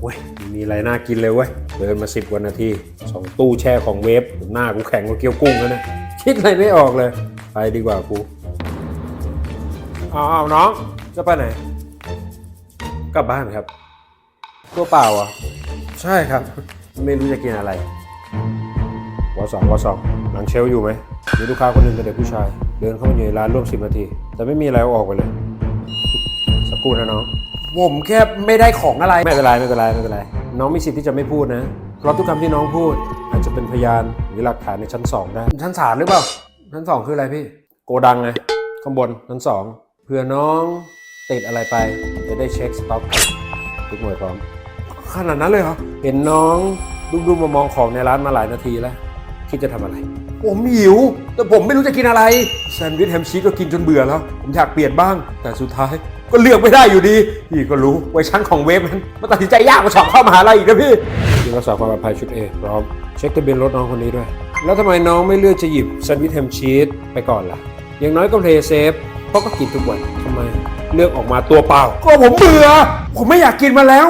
เว้ยมีอะไรน่ากินเลยเว้ยเดินมาสิบกว่านาทีสองตู้แช่ของเวฟหน้ากูแข็งกว่าเกี๊ยวกุ้งแล้วนะคิดอะไรไม่ออกเลย ไปดีกว่ากูเอาเอาน้องจะไปไหนกลับบ้านครับ ตัวเปล่าอะ ใช่ครับ ไม่รู้จะกินอะไรวอสองวอสองหลังเชลฟ์อยู่ไหมมีลูกค้าคนหนึ่งเป็นเด็กผู้ชาย เดินเข้ามาอยู่ในร้านร่วมสิบนาที แต่ไม่มีอะไรอออกไปเลย สักครู่นะน้อง ผมแค่ไม่ได้ของอะไร ไม่เป็นไรไม่เป็นไรไม่เป็นไร น้องมีสิทธิ์ที่จะไม่พูดนะ เพราะทุกคำที่น้องพูด อาจจะเป็นพยานหรือหลักฐานในชั้นสองได้ชั้นศาลหรือเปล่าชั้นสองคืออะไรพี่ โกดังไงข้างบนชั้นสองเผื่อน้องติดอะไรไป จะได้เช็คสต็อกทุกหน่วยพร้อมขนาดนั้นเลยเหรอเห็นน้องดุ้มๆมามองของในร้านมาหลายนาทีแล้ว คิดจะทำอะไร ผมหิว แต่ผมไม่รู้จะกินอะไร แซนด์วิชแฮมชีสก็กินจนเบื่อแล้ว ผมอยากเปลี่ยนบ้าง แต่สุดท้าย ก็เลือกไม่ได้อยู่ดี พี่ก็รู้ไว้ชั้นของเวฟนั้นมันตัดสินใจยากกว่าสอบเข้ามหาลัยอีกนะพี่ยิงรักษาความปลอดภัยชุดเอพร้อมเช็คทะเบียนรถน้องคนนี้ด้วย แล้วทำไมน้องไม่เลือกจะหยิบแซนด์วิชแฮมชีสไปก่อนล่ะ อย่างน้อยก็เพลย์เซฟเพราะก็กินทุกวันทำไมเลือกออกมาตัวเปล่า ก็ผมเบื่อ ผมไม่อยากกินมาแล้ว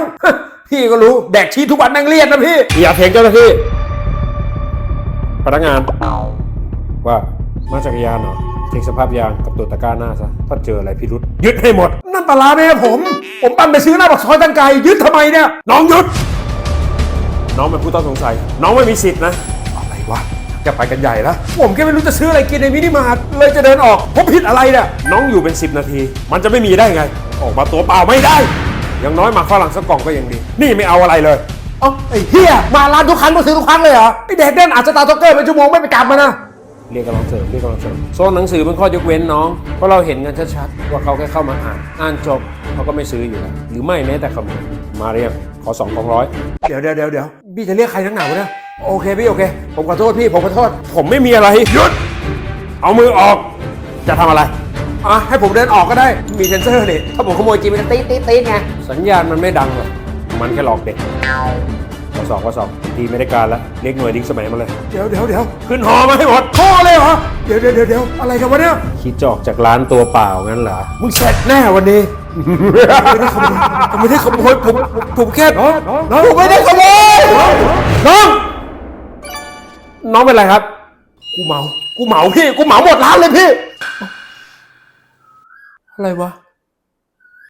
พี่ก็รู้แดกชีสทุกวันแม่งเลี่ยนนะพี่ อย่าเถียงเจ้าหน้าที่พนักงานว่ามาจักรยานเหรอ เช็คสภาพยางกับตัวตะกร้าหน้าซะ ถ้าเจออะไรพิรุษยึดให้หมด นั่นปลาร้าแม่ผม ผมปั่นไปซื้อหน้าปากซอยตั้งไกลยึดทำไมเนี่ย น้องยึด น้องเป็นผู้ต้องสงสัย น้องไม่มีสิทธินะ อะไรวะ จะไปกันใหญ่ล้วผมแค่ไม่รู้จะซื้ออะไรกินในมินิมาร์ทเลยจะเดินออกผมผิดอะไรเนี่ย น้องอยู่เป็น 10 นาที มันจะไม่มีได้ไง ออกมาตัวเปล่าไม่ได้ อย่างน้อยมาฝรั่งสักกล่องก็ยังดี นี่ไม่เอาอะไรเลยอ้าไอ้เฮียมาร้านทุกครั้งมาซื้อทุกครั้งเลยเหรอไอ้เด็กเด่นอาจจะตาต็อกเกอร์เป็นชั่วโมงไม่ไปกลับมานะ เรียกกำลังเสริมเรียกกำลังเสริมโซนหนังสือเป็นข้อยกเว้นน้อง เพราะเราเห็นกันชัดๆว่าเขาแค่เข้ามาอ่าน อ่านจบเขาก็ไม่ซื้ออยู่แล้วหรือไม่แม้แต่ขโมยมาเรียกขอสองกองร้อยเดี๋ยวเดี๋ยวเดี๋ยวเดี๋ยวพี่จะเรียกใครนักหนาวะเนี่ยโอเคพี่โอเค ผมขอโทษพี่ผมขอโทษ ผมไม่มีอะไรหยุดเอามือออกจะทำอะไรอะให้ผมเดินออกก็ได้มีเซ็นเซอร์นี่ถ้าผมขโมยจริงมันจะตีดตีดตีดไงสัญญาณมันไม่ดังหรอกมันแค่หลอกเด็ก ข้อสองข้อสองทีไม่ได้การละเรียกหน่วยดิ้งสมัยมาเลย เดี๋ยวเดี๋ยวเดี๋ยวขึ้นหอมาให้หมดหอเลยเหรอ เดี๋ยวเดี๋ยวเดี๋ยวเดี๋ยวอะไรกันวะเนี่ยคิดจะออกจากร้านตัวเปล่างั้นเหรอ มึงเสร็จแน่วันนี้ ผมไม่ได้ขโมยผมผมผมแค่น้องน้องผมไม่ได้ขโมยน้อง น้องเป็นไรครับ กูเหมา กูเหมาพี่ กูเหมาหมดร้านเลยพี่ อะไรวะ